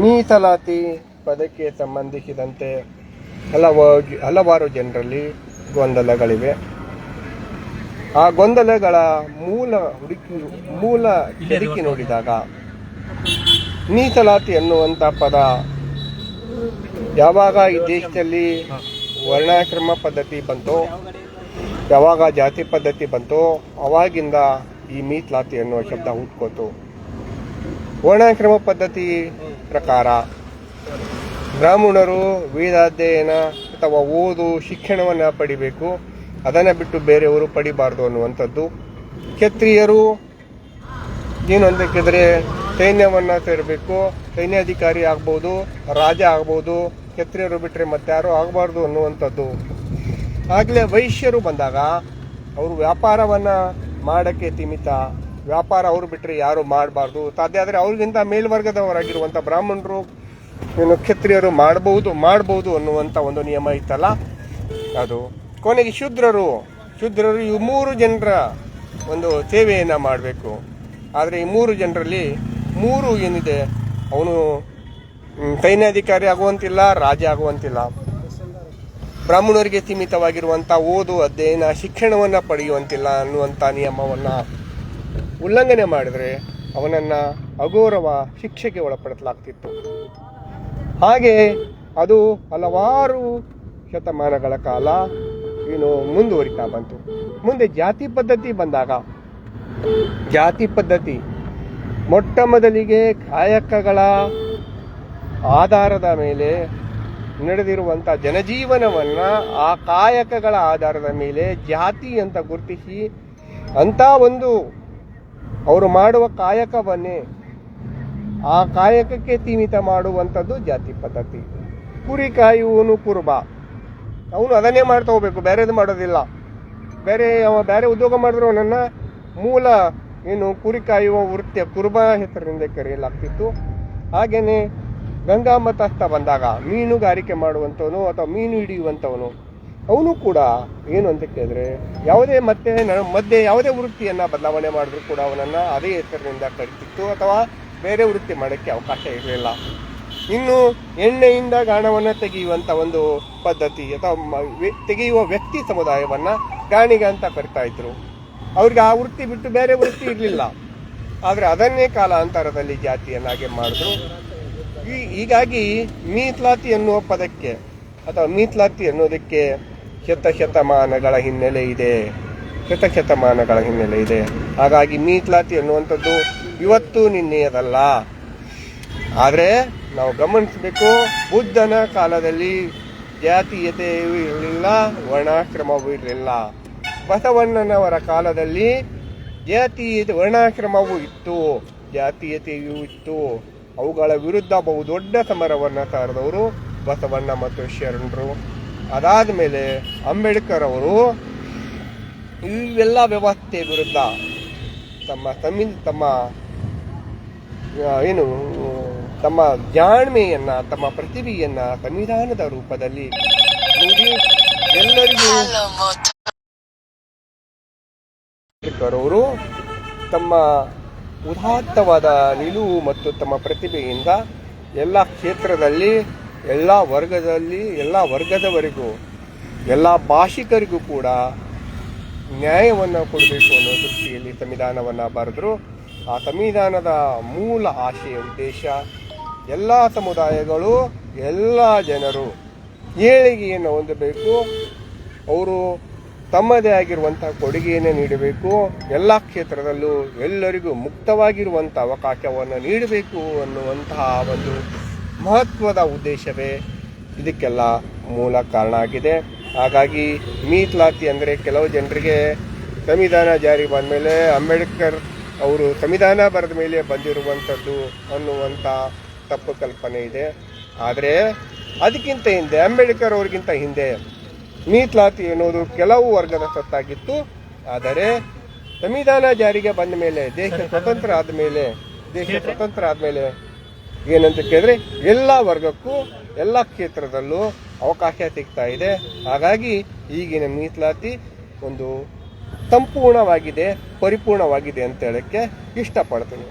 ಮೀಸಲಾತಿ ಪದಕ್ಕೆ ಸಂಬಂಧಿಸಿದಂತೆ ಹಲವಾಗಿ ಹಲವಾರು ಜನರಲ್ಲಿ ಗೊಂದಲಗಳಿವೆ. ಆ ಗೊಂದಲಗಳ ಮೂಲ ಹುಡುಕಿ ಮೂಲ ಹೆದಿಕೆ ನೋಡಿದಾಗ ಮೀಸಲಾತಿ ಅನ್ನುವಂಥ ಪದ ಯಾವಾಗ ಈ ದೇಶದಲ್ಲಿ ವರ್ಣಾಶ್ರಮ ಪದ್ಧತಿ ಬಂತೋ, ಯಾವಾಗ ಜಾತಿ ಪದ್ಧತಿ ಬಂತೋ, ಅವಾಗಿಂದ ಈ ಮೀಸಲಾತಿ ಅನ್ನುವ ಶಬ್ದ ಹುಟ್ಕೋತು. ವರ್ಣಾಶ್ರಮ ಪದ್ಧತಿ ಪ್ರಕಾರ ಬ್ರಾಹ್ಮಣರು ವೇದಾಧ್ಯಯನ ಅಥವಾ ಓದು ಶಿಕ್ಷಣವನ್ನು ಪಡಿಬೇಕು. ಅದನ್ನು ಬಿಟ್ಟು ಬೇರೆಯವರು ಪಡಿಬಾರ್ದು ಅನ್ನುವಂಥದ್ದು. ಕ್ಷತ್ರಿಯರು ಏನು ಸೈನ್ಯವನ್ನು ಸೇರಬೇಕು. ಸೈನ್ಯಾಧಿಕಾರಿ ಆಗ್ಬೋದು, ರಾಜ ಆಗ್ಬೋದು, ಕ್ಷತ್ರಿಯರು ಬಿಟ್ಟರೆ ಮತ್ತಾರು ಆಗಬಾರ್ದು ಅನ್ನುವಂಥದ್ದು. ಆಗಲೇ ವೈಶ್ಯರು ಬಂದಾಗ ಅವರು ವ್ಯಾಪಾರವನ್ನು ಮಾಡೋಕ್ಕೆ ಸೀಮಿತ ವ್ಯಾಪಾರ ಅವರು ಬಿಟ್ಟರೆ ಯಾರು ಮಾಡಬಾರ್ದು. ಸಾಧ್ಯ ಆದರೆ ಅವ್ರಿಗಿಂತ ಮೇಲ್ವರ್ಗದವರಾಗಿರುವಂಥ ಬ್ರಾಹ್ಮಣರು, ಏನು ಕ್ಷತ್ರಿಯರು ಮಾಡಬಹುದು ಮಾಡಬಹುದು ಅನ್ನುವಂಥ ಒಂದು ನಿಯಮ ಇತ್ತಲ್ಲ? ಅದು. ಕೊನೆಗೆ ಶೂದ್ರರು. ಶೂದ್ರರು ಈ ಮೂರು ಜನರ ಒಂದು ಸೇವೆಯನ್ನು ಮಾಡಬೇಕು. ಆದರೆ ಈ ಮೂರು ಜನರಲ್ಲಿ ಮೂರು ಏನಿದೆ? ಅವನು ಸೈನ್ಯಾಧಿಕಾರಿ ಆಗುವಂತಿಲ್ಲ, ರಾಜ ಆಗುವಂತಿಲ್ಲ. ಬ್ರಾಹ್ಮಣರಿಗೆ ಸೀಮಿತವಾಗಿರುವಂಥ ಓದು, ಅಧ್ಯಯನ, ಶಿಕ್ಷಣವನ್ನು ಪಡೆಯುವಂತಿಲ್ಲ ಅನ್ನುವಂಥ ನಿಯಮವನ್ನು ಉಲ್ಲಂಘನೆ ಮಾಡಿದರೆ ಅವನನ್ನು ಅಗೌರವ ಶಿಕ್ಷೆಗೆ ಒಳಪಡಿಸಲಾಗ್ತಿತ್ತು. ಹಾಗೆ ಅದು ಹಲವಾರು ಶತಮಾನಗಳ ಕಾಲ ಏನು ಮುಂದುವರಿತಾ ಬಂತು. ಮುಂದೆ ಜಾತಿ ಪದ್ಧತಿ ಬಂದಾಗ, ಜಾತಿ ಪದ್ಧತಿ ಮೊಟ್ಟ ಮೊದಲಿಗೆ ಕಾಯಕಗಳ ಆಧಾರದ ಮೇಲೆ ನಡೆದಿರುವಂಥ ಜನಜೀವನವನ್ನು ಆ ಕಾಯಕಗಳ ಆಧಾರದ ಮೇಲೆ ಜಾತಿ ಅಂತ ಗುರುತಿಸಿ ಅಂಥ ಒಂದು ಅವರು ಮಾಡುವ ಕಾಯಕವನ್ನೇ ಆ ಕಾಯಕಕ್ಕೆ ಸೀಮಿತ ಮಾಡುವಂಥದ್ದು ಜಾತಿ ಪದ್ಧತಿ. ಕುರಿ ಕಾಯುವನು ಕುರುಬ. ಅವನು ಅದನ್ನೇ ಮಾಡ್ತಾ ಹೋಗ್ಬೇಕು, ಬೇರೆದು ಮಾಡೋದಿಲ್ಲ. ಬೇರೆ ಬೇರೆ ಉದ್ಯೋಗ ಮಾಡಿದ್ರು ಅವನನ್ನ ಮೂಲ ಏನು ಕುರಿ ಕಾಯುವ ವೃತ್ತಿಯ ಕುರುಬ ಹೆಸರಿನಿಂದ ಕರೆಯಲಾಗ್ತಿತ್ತು. ಹಾಗೆಯೇ ಗಂಗಾ ಮತಸ್ಥ ಬಂದಾಗ ಮೀನುಗಾರಿಕೆ ಮಾಡುವಂಥವನು ಅಥವಾ ಮೀನು ಹಿಡಿಯುವಂಥವನು. ಅವನು ಕೂಡ ಏನು ಅಂತ ಕೇಳಿದ್ರೆ, ಯಾವುದೇ ಮತ್ತೆ ಮಧ್ಯೆ ಯಾವುದೇ ವೃತ್ತಿಯನ್ನು ಬದಲಾವಣೆ ಮಾಡಿದ್ರು ಕೂಡ ಅವನನ್ನ ಅದೇ ಹೆಸರಿನಿಂದ ಕರಿತಿತ್ತು ಅಥವಾ ಬೇರೆ ವೃತ್ತಿ ಮಾಡೋಕ್ಕೆ ಅವಕಾಶ ಇರಲಿಲ್ಲ. ಇನ್ನು ಎಣ್ಣೆಯಿಂದ ಗಾಣವನ್ನು ತೆಗೆಯುವಂತ ಒಂದು ಪದ್ಧತಿ ಅಥವಾ ತೆಗೆಯುವ ವ್ಯಕ್ತಿ ಸಮುದಾಯವನ್ನ ಗಾಣಿಗ ಅಂತ ಕರಿತಾ ಇದ್ರು. ಅವ್ರಿಗೆ ಆ ವೃತ್ತಿ ಬಿಟ್ಟು ಬೇರೆ ವೃತ್ತಿ ಇರಲಿಲ್ಲ. ಆದರೆ ಅದನ್ನೇ ಕಾಲಾಂತರದಲ್ಲಿ ಜಾತಿಯನ್ನಾಗೆ ಮಾಡಿದ್ರು. ಈ, ಹೀಗಾಗಿ ಮೀಸಲಾತಿ ಎನ್ನುವ ಪದಕ್ಕೆ ಅಥವಾ ಮೀಸಲಾತಿ ಅನ್ನೋದಕ್ಕೆ ಶತಶತಮಾನಗಳ ಹಿನ್ನೆಲೆ ಇದೆ. ಶತಶತಮಾನಗಳ ಹಿನ್ನೆಲೆ ಇದೆ. ಹಾಗಾಗಿ ಮೀಸಲಾತಿ ಅನ್ನುವಂಥದ್ದು ಇವತ್ತು ನಿನ್ನೆಯದಲ್ಲ. ಆದರೆ ನಾವು ಗಮನಿಸಬೇಕು, ಬುದ್ಧನ ಕಾಲದಲ್ಲಿ ಜಾತೀಯತೆಯೂ ಇರಲಿಲ್ಲ ವರ್ಣಾಶ್ರಮವೂ ಇರಲಿಲ್ಲ. ಬಸವಣ್ಣನವರ ಕಾಲದಲ್ಲಿ ಜಾತೀಯತೆ ವರ್ಣಾಶ್ರಮವೂ ಇತ್ತು, ಜಾತೀಯತೆಯೂ ಇತ್ತು. ಅವುಗಳ ವಿರುದ್ಧ ಬಹುದೊಡ್ಡ ಸಮರವನ್ನು ಸಾರಿದವರು ಬಸವಣ್ಣ ಮತ್ತು ಶರಣರು. ಅದಾದ ಮೇಲೆ ಅಂಬೇಡ್ಕರ್ ಅವರು ಇವೆಲ್ಲ ವ್ಯವಸ್ಥೆ ವಿರುದ್ಧ ತಮ್ಮ ತಮ್ಮಿ ತಮ್ಮ ಏನು, ತಮ್ಮ ಜಾಣ್ಮೆಯನ್ನು, ತಮ್ಮ ಪ್ರತಿಭೆಯನ್ನ ಸಂವಿಧಾನದ ರೂಪದಲ್ಲಿ ಎಲ್ಲರಿಗೂ ಅಂಬೇಡ್ಕರ್ ಅವರು ತಮ್ಮ ಉದಾತ್ತವಾದ ನಿಲುವು ಮತ್ತು ತಮ್ಮ ಪ್ರತಿಭೆಯಿಂದ ಎಲ್ಲ ಕ್ಷೇತ್ರದಲ್ಲಿ ಎಲ್ಲ ವರ್ಗದಲ್ಲಿ, ಎಲ್ಲ ವರ್ಗದವರಿಗೂ, ಎಲ್ಲ ಭಾಷಿಕರಿಗೂ ಕೂಡ ನ್ಯಾಯವನ್ನು ಕೊಡಬೇಕು ಅನ್ನೋ ದೃಷ್ಟಿಯಲ್ಲಿ ಸಂವಿಧಾನವನ್ನು ಬರೆದ್ರು. ಆ ಸಂವಿಧಾನದ ಮೂಲ ಆಶಯ ಉದ್ದೇಶ, ಎಲ್ಲ ಸಮುದಾಯಗಳು, ಎಲ್ಲ ಜನರು ಏಳಿಗೆಯನ್ನು ಹೊಂದಬೇಕು. ಅವರು ತಮ್ಮದೇ ಆಗಿರುವಂಥ ಕೊಡುಗೆಯನ್ನು ನೀಡಬೇಕು. ಎಲ್ಲ ಕ್ಷೇತ್ರದಲ್ಲೂ ಎಲ್ಲರಿಗೂ ಮುಕ್ತವಾಗಿರುವಂಥ ಅವಕಾಶವನ್ನು ನೀಡಬೇಕು ಅನ್ನುವಂತಹ ಒಂದು ಮಹತ್ವದ ಉದ್ದೇಶವೇ ಇದಕ್ಕೆಲ್ಲ ಮೂಲ ಕಾರಣ ಆಗಿದೆ. ಹಾಗಾಗಿ ಮೀಸಲಾತಿ ಅಂದರೆ ಕೆಲವು ಜನರಿಗೆ ಸಂವಿಧಾನ ಜಾರಿ ಬಂದ ಮೇಲೆ ಅಂಬೇಡ್ಕರ್ ಅವರು ಸಂವಿಧಾನ ಬರೆದ ಮೇಲೆ ಬಂದಿರುವಂಥದ್ದು ಅನ್ನುವಂಥ ತಪ್ಪು ಕಲ್ಪನೆ ಇದೆ. ಆದರೆ ಅದಕ್ಕಿಂತ ಹಿಂದೆ ಅಂಬೇಡ್ಕರ್ ಅವ್ರಿಗಿಂತ ಹಿಂದೆ ಮೀಸಲಾತಿ ಎನ್ನುವುದು ಕೆಲವು ವರ್ಗದ ಸತ್ತಾಗಿತ್ತು ಆದರೆ ಸಂವಿಧಾನ ಜಾರಿಗೆ ಬಂದ ಮೇಲೆ ದೇಶ ಸ್ವತಂತ್ರ ಆದ ಮೇಲೆ ದೇಶ ಸ್ವತಂತ್ರ ಆದಮೇಲೆ ಏನಂತ ಕೇಳಿದ್ರೆ ಎಲ್ಲ ವರ್ಗಕ್ಕೂ ಎಲ್ಲ ಕ್ಷೇತ್ರದಲ್ಲೂ ಅವಕಾಶ ಸಿಗ್ತಾ ಇದೆ. ಹಾಗಾಗಿ ಈಗಿನ ಮೀಸಲಾತಿ ಒಂದು ಸಂಪೂರ್ಣವಾಗಿದೆ, ಪರಿಪೂರ್ಣವಾಗಿದೆ ಅಂತ ಹೇಳಕ್ಕೆ ಇಷ್ಟಪಡ್ತೀನಿ.